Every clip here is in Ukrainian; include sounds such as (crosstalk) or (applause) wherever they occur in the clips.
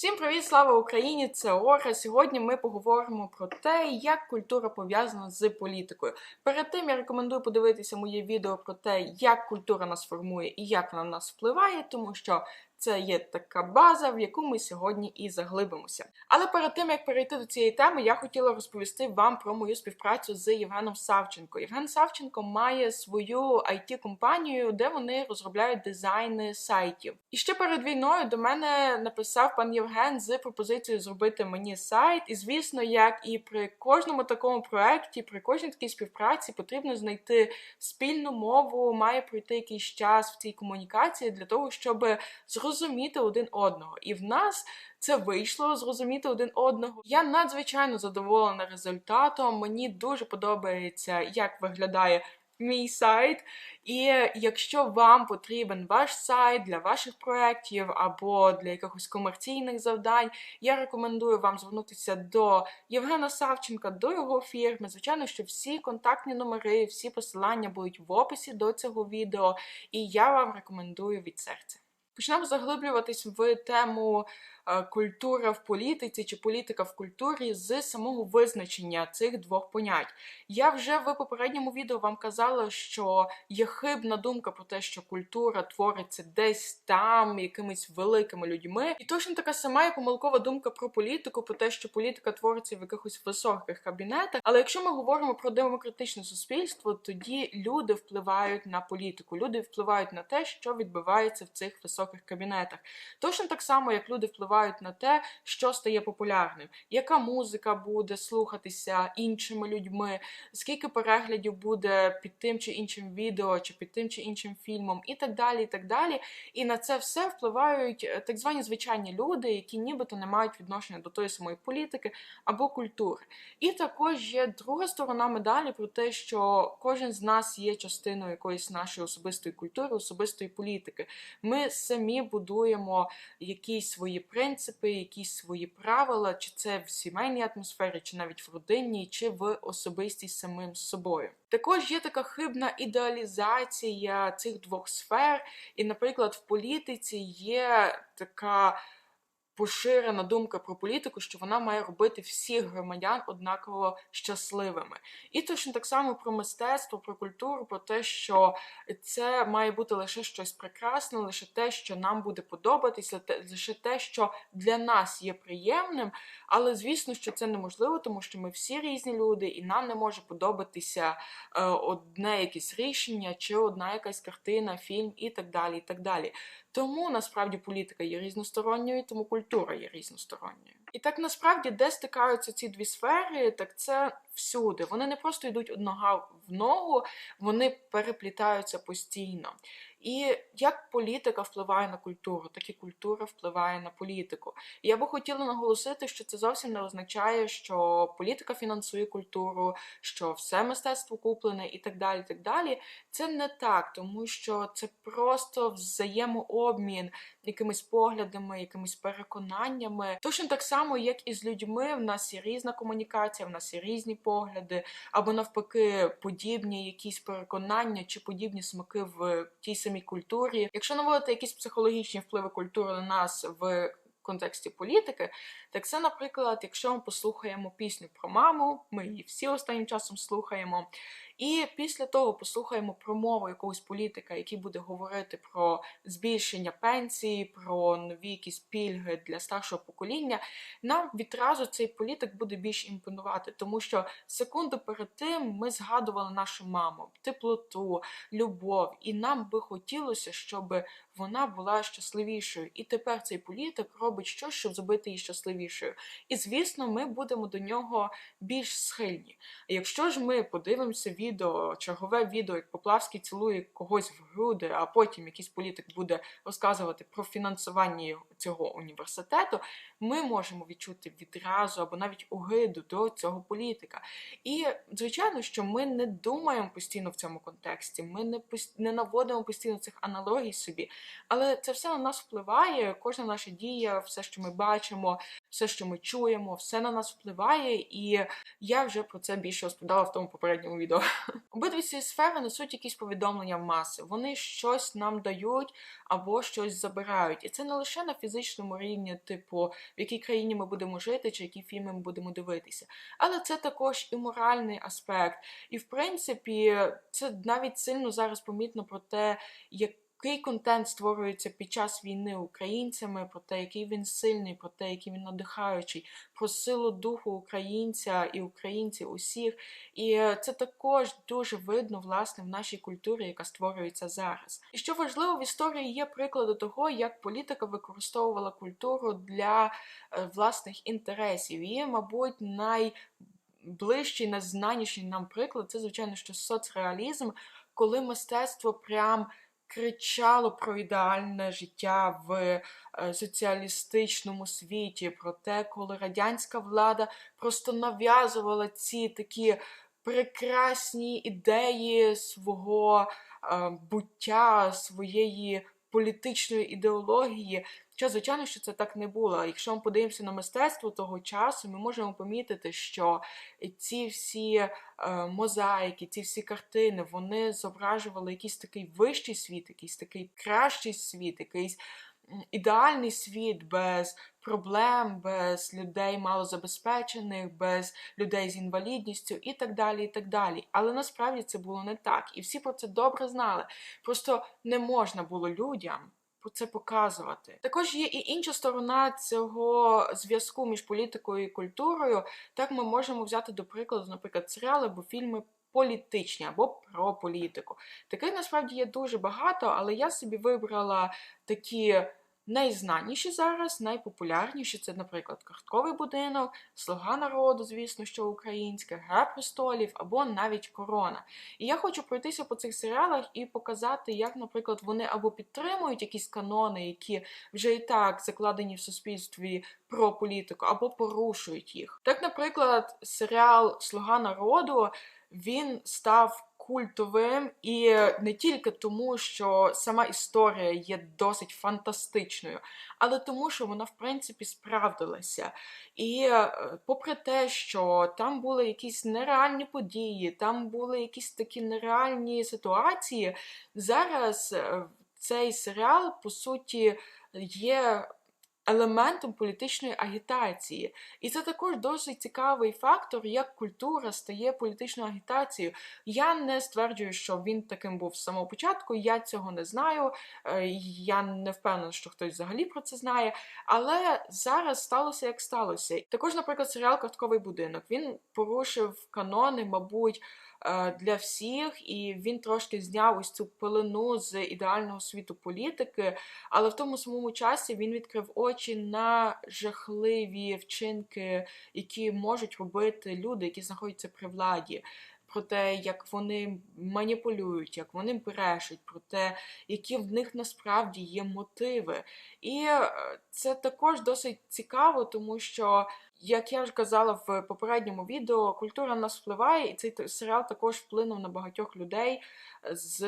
Всім привіт, слава Україні! Це Ора. Сьогодні ми поговоримо про те, як культура пов'язана з політикою. Перед тим я рекомендую подивитися моє відео про те, як культура нас формує і як вона на нас впливає, тому що це є така база, в яку ми сьогодні і заглибимося. Але перед тим як перейти до цієї теми, я хотіла розповісти вам про мою співпрацю з Євгеном Савченко. Євген Савченко має свою it компанію де вони розробляють дизайни сайтів. І ще перед війною до мене написав пан Євген з пропозицією зробити мені сайт. І звісно, як і при кожному такому проекті, при кожній такій співпраці потрібно знайти спільну мову, має пройти якийсь час в цій комунікації для того, щоб зрозуміти один одного. І в нас це вийшло зрозуміти один одного. Я надзвичайно задоволена результатом. Мені дуже подобається, як виглядає. Мій сайт, і якщо вам потрібен ваш сайт для ваших проєктів або для якихось комерційних завдань, я рекомендую вам звернутися до Євгена Савченка, до його фірми. Звичайно, що всі контактні номери, всі посилання будуть в описі до цього відео, і я вам рекомендую від серця. Почнемо заглиблюватись в тему культура в політиці чи політика в культурі з самого визначення цих двох понять. Я вже в попередньому відео вам казала, що є хибна думка про те, що культура твориться десь там, якимись великими людьми. І точно така сама є помилкова думка про політику, про те, що політика твориться в якихось високих кабінетах. Але якщо ми говоримо про демократичне суспільство, тоді люди впливають на політику, люди впливають на те, що відбувається в цих високих кабінетах. Точно так само, як люди впливають на те, що стає популярним, яка музика буде слухатися іншими людьми, скільки переглядів буде під тим чи іншим відео, чи під тим чи іншим фільмом, і так далі. І так далі. І на це все впливають е, так звані звичайні люди, які нібито не мають відношення до тої самої політики або культури. І також є друга сторона медалі про те, що кожен з нас є частиною якоїсь нашої особистої культури, особистої політики. Ми самі будуємо якісь свої принципи, якісь свої правила, чи це в сімейній атмосфері, чи навіть в родинній, чи в особистій самим собою. Також є така хибна ідеалізація цих двох сфер, і, наприклад, в політиці є така поширена думка про політику, що вона має робити всіх громадян однаково щасливими. І точно так само про мистецтво, про культуру, про те, що це має бути лише щось прекрасне, лише те, що нам буде подобатися, лише те, що для нас є приємним. Але звісно, що це неможливо, тому що ми всі різні люди, і нам не може подобатися е, одне якесь рішення, чи одна якась картина, фільм і так далі. і так далі. Тому насправді політика є різносторонньою, тому культура є різносторонньою. І так насправді, де стикаються ці дві сфери, так це всюди. Вони не просто йдуть однога в ногу, вони переплітаються постійно. І як політика впливає на культуру, так і культура впливає на політику. І я би хотіла наголосити, що це зовсім не означає, що політика фінансує культуру, що все мистецтво куплене і так далі. так далі. Це не так, тому що це просто взаємообмін якимись поглядами, якимись переконаннями. Точно так само, як і з людьми, в нас є різна комунікація, в нас є різні погляди, або навпаки, подібні якісь переконання чи подібні смаки в тій самій культурі. Якщо наводити якісь психологічні впливи культури на нас в контексті політики, так це, наприклад, якщо ми послухаємо пісню про маму, ми її всі останнім часом слухаємо. І після того послухаємо промову якогось політика, який буде говорити про збільшення пенсії, про нові якісь пільги для старшого покоління. Нам відразу цей політик буде більш імпонувати, тому що секунду перед тим ми згадували нашу маму, теплоту, любов, і нам би хотілося, щоб вона була щасливішою. І тепер цей політик робить щось, щоб зробити її щасливішою. І звісно, ми будемо до нього більш схильні. А якщо ж ми подивимося відео, чергове відео, як Поплавський цілує когось в груди, а потім якийсь політик буде розказувати про фінансування цього університету, ми можемо відчути відразу або навіть огиду до цього політика. І звичайно, що ми не думаємо постійно в цьому контексті, ми не не наводимо постійно цих аналогій собі. Але це все на нас впливає, кожна наша дія, все, що ми бачимо, все, що ми чуємо, все на нас впливає, і я вже про це більше розповідала в тому попередньому відео. (laughs) Обидві ці сфери несуть якісь повідомлення в маси. Вони щось нам дають або щось забирають. І це не лише на фізичному рівні, типу, в якій країні ми будемо жити, чи які фільми ми будемо дивитися. Але це також і моральний аспект. І в принципі, це навіть сильно зараз помітно про те, як який контент створюється під час війни українцями, про те, який він сильний, про те, який він надихаючий, про силу духу українця і українців усіх. І це також дуже видно власне в нашій культурі, яка створюється зараз. І що важливо в історії є приклади того, як політика використовувала культуру для е, власних інтересів. І, мабуть, найближчий, найзнаніший нам приклад це, звичайно, що соцреалізм, коли мистецтво прям кричало про ідеальне життя в е, соціалістичному світі, про те, коли радянська влада просто нав'язувала ці такі прекрасні ідеї свого е, буття, своєї політичної ідеології. Що, звичайно, що це так не було. Якщо ми подивимося на мистецтво того часу, ми можемо помітити, що ці всі е, мозаїки, ці всі картини, вони зображували якийсь такий вищий світ, якийсь такий кращий світ, якийсь ідеальний світ без проблем, без людей малозабезпечених, без людей з інвалідністю і так далі. і так далі. Але насправді це було не так. І всі про це добре знали. Просто не можна було людям. Про це показувати. Також є і інша сторона цього зв'язку між політикою і культурою. Так ми можемо взяти до прикладу, наприклад, серіали або фільми політичні або про політику. Таких насправді є дуже багато, але я собі вибрала такі Найзнаніші зараз, найпопулярніші це, наприклад, картковий будинок, слуга народу, звісно, що українське, Гра престолів або навіть корона. І я хочу пройтися по цих серіалах і показати, як, наприклад, вони або підтримують якісь канони, які вже і так закладені в суспільстві про політику, або порушують їх. Так, наприклад, серіал Слуга народу він став культовим, і не тільки тому, що сама історія є досить фантастичною, але тому, що вона, в принципі, справдилася. І е, попри те, що там були якісь нереальні події, там були якісь такі нереальні ситуації, зараз е, цей серіал, по суті, є елементом політичної агітації. І це також досить цікавий фактор, як культура стає політичною агітацією. Я не стверджую, що він таким був з самого початку. Я цього не знаю. Е, я не впевнена, що хтось взагалі про це знає. Але зараз сталося як сталося. Також, наприклад, серіал Картковий будинок він порушив канони, мабуть. Е, для всіх, і він трошки зняв ось цю пилину з ідеального світу політики, але в тому самому часі він відкрив очі на жахливі вчинки, які можуть робити люди, які знаходяться при владі. Про те, як вони маніпулюють, як вони брешуть, про те, які в них насправді є мотиви. І е, це також досить цікаво, тому що як я вже казала в попередньому відео, культура на нас впливає, і цей серіал також вплинув на багатьох людей з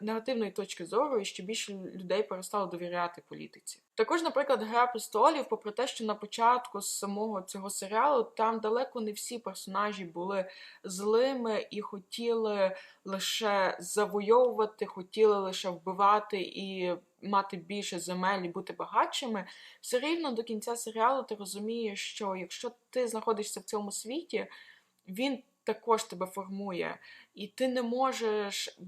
негативної точки зору, і що більше людей перестало довіряти політиці. Також, наприклад, Гра престолів, попри те, що на початку самого цього серіалу там далеко не всі персонажі були злими і хотіли лише завойовувати, хотіли лише вбивати і мати більше земель і бути багатшими, все рівно до кінця серіалу ти розумієш, що якщо ти знаходишся в цьому світі, він також тебе формує, і ти не можеш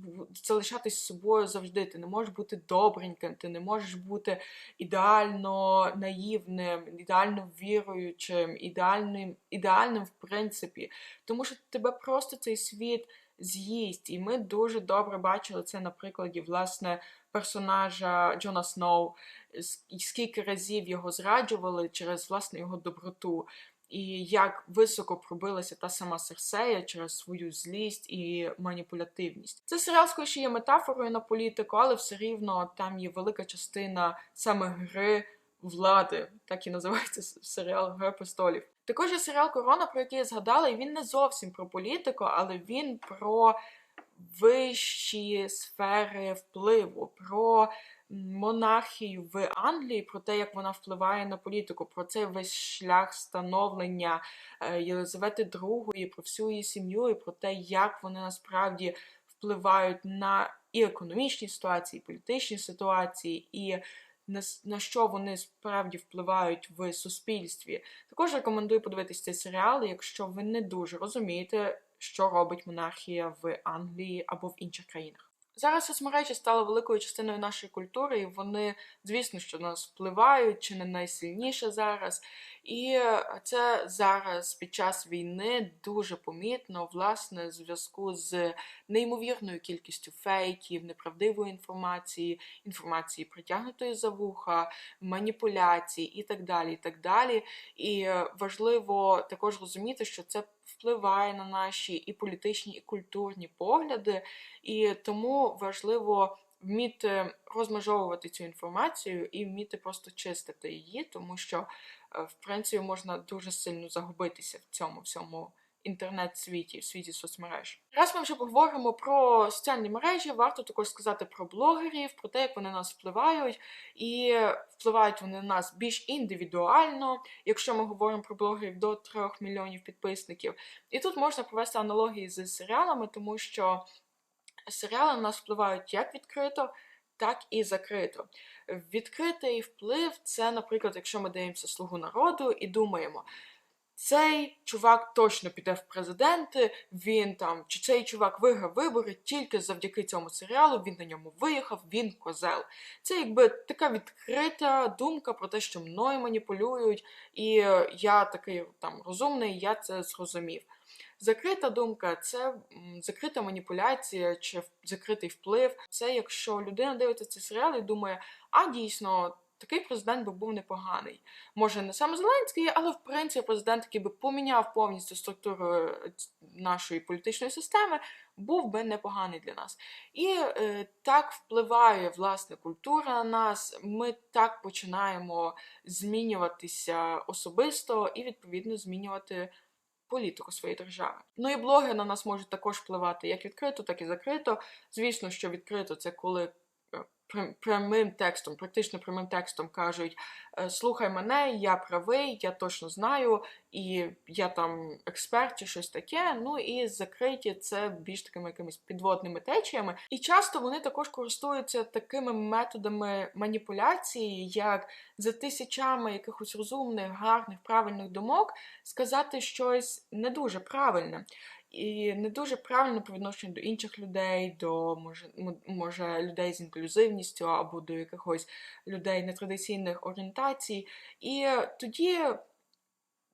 залишатись собою завжди. Ти не можеш бути добреньким, ти не можеш бути ідеально наївним, ідеально віруючим, ідеальним, ідеальним в принципі. Тому що тебе просто цей світ з'їсть. І ми дуже добре бачили це на прикладі власне персонажа Джона Сноу, скільки разів його зраджували через власне його доброту. І як високо пробилася та сама Серсея через свою злість і маніпулятивність. Це серіал скоріше є метафорою на політику, але все рівно там є велика частина саме гри влади, так і називається серіал Гра престолів. Також є серіал Корона, про який я згадала, і він не зовсім про політику, але він про вищі сфери впливу, про монархію в Англії, про те, як вона впливає на політику, про цей весь шлях становлення е, Єлизавети II, про всю її сім'ю, і про те, як вони насправді впливають на і економічні ситуації, і політичні ситуації, і на, на що вони справді впливають в суспільстві. Також рекомендую подивитись цей серіал, якщо ви не дуже розумієте, що робить монархія в Англії або в інших країнах. Зараз соцмережі стали великою частиною нашої культури, і вони, звісно, що на нас впливають чи не найсильніше зараз. І це зараз під час війни дуже помітно, власне, в зв'язку з неймовірною кількістю фейків, неправдивої інформації, інформації притягнутої за вуха, маніпуляцій і так далі. І так далі. І е, важливо також розуміти, що це впливає на наші і політичні, і культурні погляди, і тому важливо вміти розмежовувати цю інформацію і вміти просто чистити її, тому що е, в принципі можна дуже сильно загубитися в цьому всьому інтернет-світі, в світі соцмереж. Раз ми вже поговоримо про соціальні мережі, варто також сказати про блогерів, про те, як вони на нас впливають, і впливають вони на нас більш індивідуально, якщо ми говоримо про блогерів до 3 мільйонів підписників. І тут можна провести аналогії з серіалами, тому що серіали на нас впливають як відкрито, так і закрито. Відкритий вплив це, наприклад, якщо ми дивимося слугу народу і думаємо. Цей чувак точно піде в президенти, він там, чи цей чувак виграв вибори тільки завдяки цьому серіалу, він на ньому виїхав, він козел. Це якби така відкрита думка про те, що мною маніпулюють, і е, я такий там розумний, я це зрозумів. Закрита думка це закрита маніпуляція чи закритий вплив. Це якщо людина дивиться цей серіал і думає, а дійсно. Такий президент би був непоганий. Може, не саме Зеленський, але в принципі президент, який би поміняв повністю структуру е, нашої політичної системи, був би непоганий для нас. І е, так впливає власне культура на нас. Ми так починаємо змінюватися особисто і відповідно змінювати політику своєї держави. Ну і блоги на нас можуть також впливати як відкрито, так і закрито. Звісно, що відкрито це коли прямим текстом, практично прямим текстом кажуть: е, слухай мене, я правий, я точно знаю, і я там експерт чи щось таке. Ну і закриті це більш такими якимись підводними течіями. І часто вони також користуються такими методами маніпуляції, як за тисячами якихось розумних, гарних, правильних думок сказати щось не дуже правильне. І не дуже правильно по відношенню до інших людей, до може, може людей з інклюзивністю або до якихось людей нетрадиційних орієнтацій. І тоді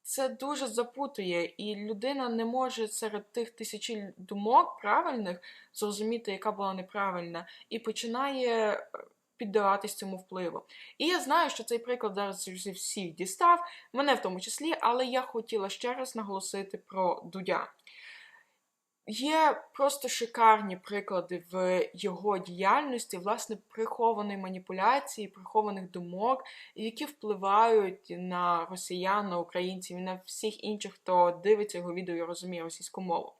це дуже запутує, і людина не може серед тих тисячі думок правильних зрозуміти, яка була неправильна, і починає е, піддаватись цьому впливу. І я знаю, що цей приклад зараз всіх дістав, мене в тому числі, але я хотіла ще раз наголосити про Дудя. Є просто шикарні приклади в його діяльності, власне, прихованої маніпуляції, прихованих думок, які впливають на росіян, на українців і на всіх інших, хто дивиться його відео і розуміє російську мову.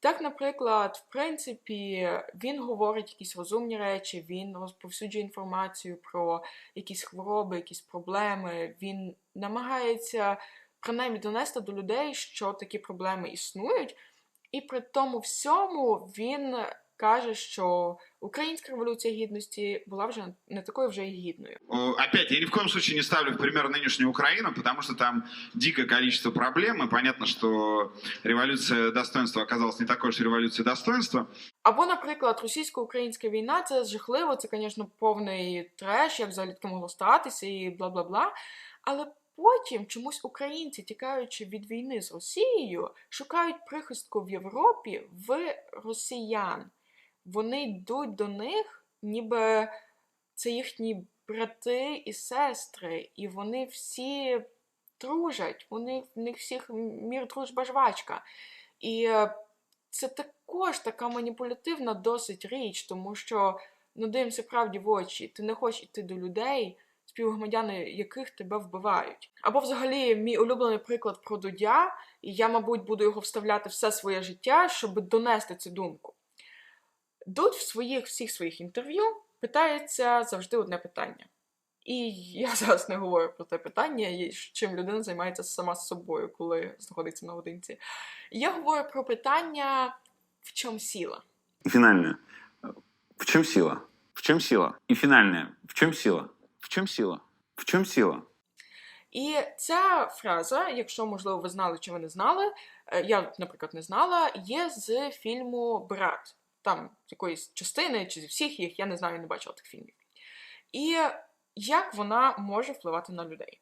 Так, наприклад, в принципі, він говорить якісь розумні речі, він розповсюджує інформацію про якісь хвороби, якісь проблеми. Він намагається принаймні донести до людей, що такі проблеми існують. І при тому всьому він каже, що українська революція гідності була вже не такою вже і гідною. Опять, я ни в коем случае не ставлю в пример нынешнюю Украину, потому что там дикое количество проблем, и понятно, что революция достоинства оказалась не такой уж революцией достоинства. Або, наприклад, російсько-українська війна це жахливо, це, звісно, повний треш, як взагалі таке могло статися, і бла бла бла. Але потім чомусь українці, тікаючи від війни з Росією, шукають прихистку в Європі в росіян. Вони йдуть до них, ніби це їхні брати і сестри, і вони всі дружать, вони в них всіх мір дружба жвачка. І е, це також така маніпулятивна досить річ, тому що ну дивимося правді в очі. Ти не хочеш йти до людей, співгромадяни яких тебе вбивають. Або взагалі мій улюблений приклад про Дудя, і я, мабуть, буду його вставляти все своє життя, щоб донести цю думку. Дуд в своїх всіх своїх інтерв'ю питається завжди одне питання. І я (laughs) зараз не говорю про те питання, чим людина займається сама з собою, коли знаходиться наодинці. Я говорю про питання, в чому сила. И финальное. В чем сила? В чем сила? И финальное. В чем сила? В чем сила? В чем сила? І ця фраза, якщо можливо ви знали чи ви не знали, е, я, наприклад, не знала, є з фільму Брат. Там з якоїсь частини чи зі всіх їх, я не знаю, не бачила тих фільмів. І як вона може впливати на людей?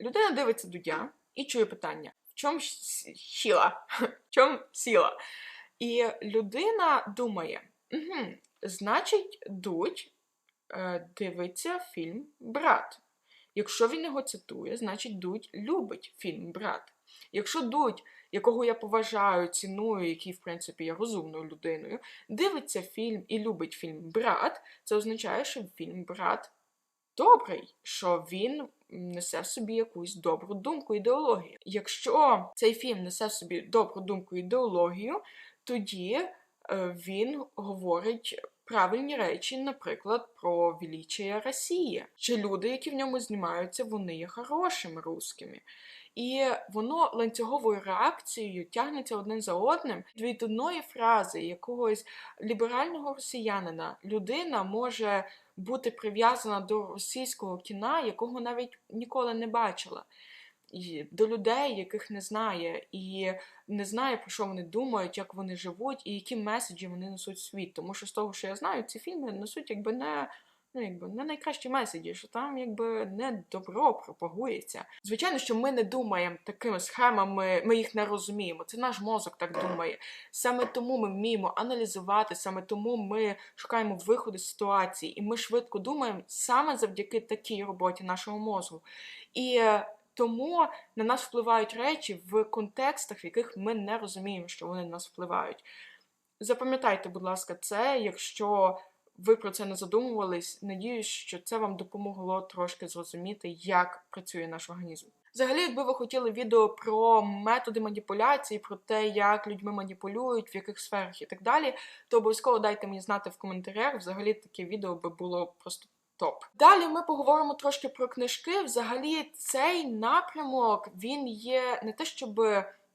Людина дивиться дудя і чує питання: в чому сила? (laughs) В чому сила? І людина думає: угу, значить, дудь дивиться фільм Брат. Якщо він його цитує, значить Дудь любить фільм Брат. Якщо Дудь, якого я поважаю, ціную, який, в принципі, є розумною людиною, дивиться фільм і любить фільм Брат, це означає, що фільм Брат добрий, що він несе в собі якусь добру думку, ідеологію. Якщо цей фільм несе в собі добру думку, ідеологію, тоді е, він говорить правильні речі, наприклад, про величие Росії. Чи люди, які в ньому знімаються, вони є хорошими русскими. І воно ланцюговою реакцією тягнеться одним за одним. Від одної фрази якогось ліберального росіянина людина може бути прив'язана до російського кіна, якого навіть ніколи не бачила. До людей, яких не знає, і не знає, про що вони думають, як вони живуть, і які меседжі вони несуть в світ. Тому що з того, що я знаю, ці фільми несуть якби не. Ну, якби не найкращі меседжі, що там якби не добро пропагується. Звичайно, що ми не думаємо такими схемами, ми їх не розуміємо. Це наш мозок так думає. Саме тому ми вміємо аналізувати, саме тому ми шукаємо виходи з ситуації, і ми швидко думаємо саме завдяки такій роботі нашого мозку. І тому на нас впливають речі в контекстах, в яких ми не розуміємо, що вони на нас впливають. Запам'ятайте, будь ласка, це, якщо ви про це не задумувались, надіюсь, що це вам допомогло трошки зрозуміти, як працює наш організм. Взагалі, якби ви хотіли відео про методи маніпуляції, про те, як людьми маніпулюють, в яких сферах і так далі, то обов'язково дайте мені знати в коментарях. Взагалі таке відео би було просто топ. Далі ми поговоримо трошки про книжки. Взагалі, цей напрямок він є не те, щоб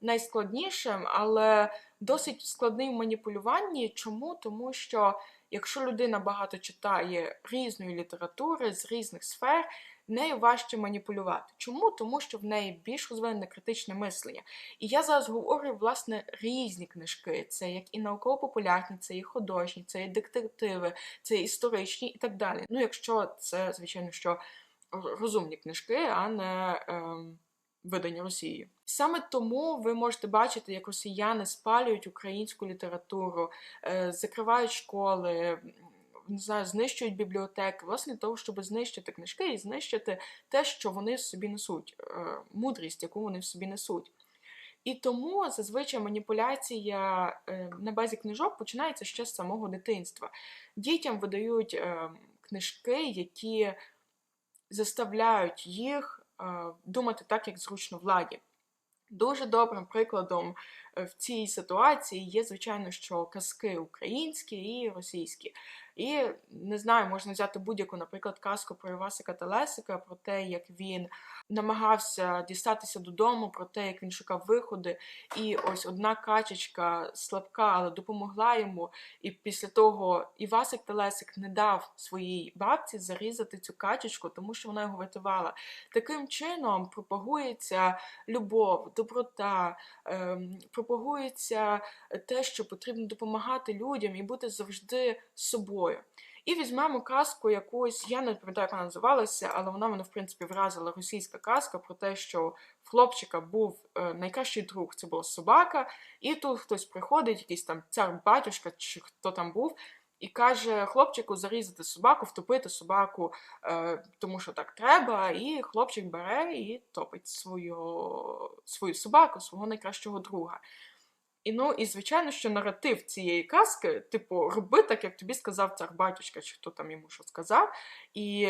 найскладнішим, але досить складний в маніпулюванні. Чому? Тому що якщо людина багато читає різної літератури з різних сфер, нею важче маніпулювати. Чому? Тому що в неї більш розвинене критичне мислення. І я зараз говорю, власне, різні книжки. Це як і науково-популярні, це і художні, це і детективи, це і історичні і так далі. Ну, якщо це, звичайно, що розумні книжки, а не ем, видані Росією. Саме тому ви можете бачити, як росіяни спалюють українську літературу, е, закривають школи. Не знаю, знищують бібліотеки, власне, для того, щоб знищити книжки і знищити те, що вони в собі несуть, е, мудрість, яку вони в собі несуть. І тому зазвичай маніпуляція е, на базі книжок починається ще з самого дитинства. Дітям видають е, книжки, які заставляють їх думати так, як зручно владі. Дуже добрим прикладом в цій ситуації є, звичайно, що казки українські і російські. І не знаю, можна взяти будь-яку, наприклад, казку про Івасика та Лесика, про те, як він намагався дістатися додому, про те, як він шукав виходи. І ось одна качечка слабка, але допомогла йому. І після того Івасик та Лесик не дав своїй бабці зарізати цю качечку, тому що вона його врятувала. Таким чином пропагується любов, доброта, ем, пропагується те, що потрібно допомагати людям і бути завжди собою. І візьмемо казку якусь, я не пам'ятаю, як вона називалася, але вона мене, в принципі, вразила російська казка про те, що в хлопчика був е, найкращий друг, це була собака, і тут хтось приходить, якийсь там цар батюшка чи хто там був. І каже хлопчику зарізати собаку, втопити собаку, е, тому що так треба. І хлопчик бере і топить свою, свою собаку, свого найкращого друга. І ну, і звичайно, що наратив цієї казки, типу, роби так, як тобі сказав цар батюшка, чи хто там йому що сказав, і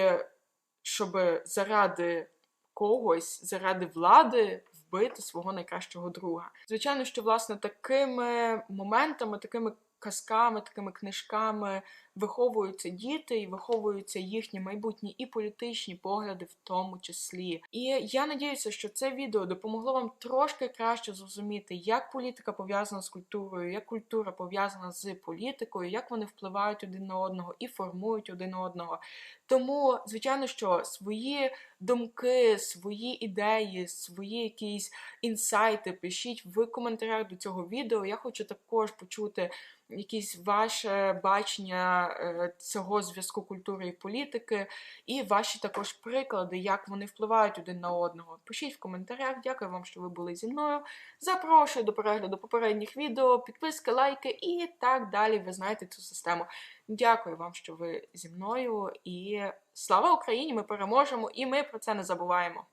щоб заради когось, заради влади вбити свого найкращого друга. Звичайно, що власне такими моментами, такими казками, такими книжками виховуються діти і виховуються їхні майбутні і політичні погляди, в тому числі. І я надіюся, що це відео допомогло вам трошки краще зрозуміти, як політика пов'язана з культурою, як культура пов'язана з політикою, як вони впливають один на одного і формують один одного. Тому, звичайно, що свої думки, свої ідеї, свої якісь інсайти пишіть в коментарях до цього відео. Я хочу також почути якісь ваше бачення е, цього зв'язку культури і політики, і ваші також приклади, як вони впливають один на одного. Пишіть в коментарях. Дякую вам, що ви були зі мною. Запрошую до перегляду попередніх відео, підписки, лайки і так далі. Ви знаєте цю систему. Дякую вам, що ви зі мною. І слава Україні! Ми переможемо, і ми про це не забуваємо.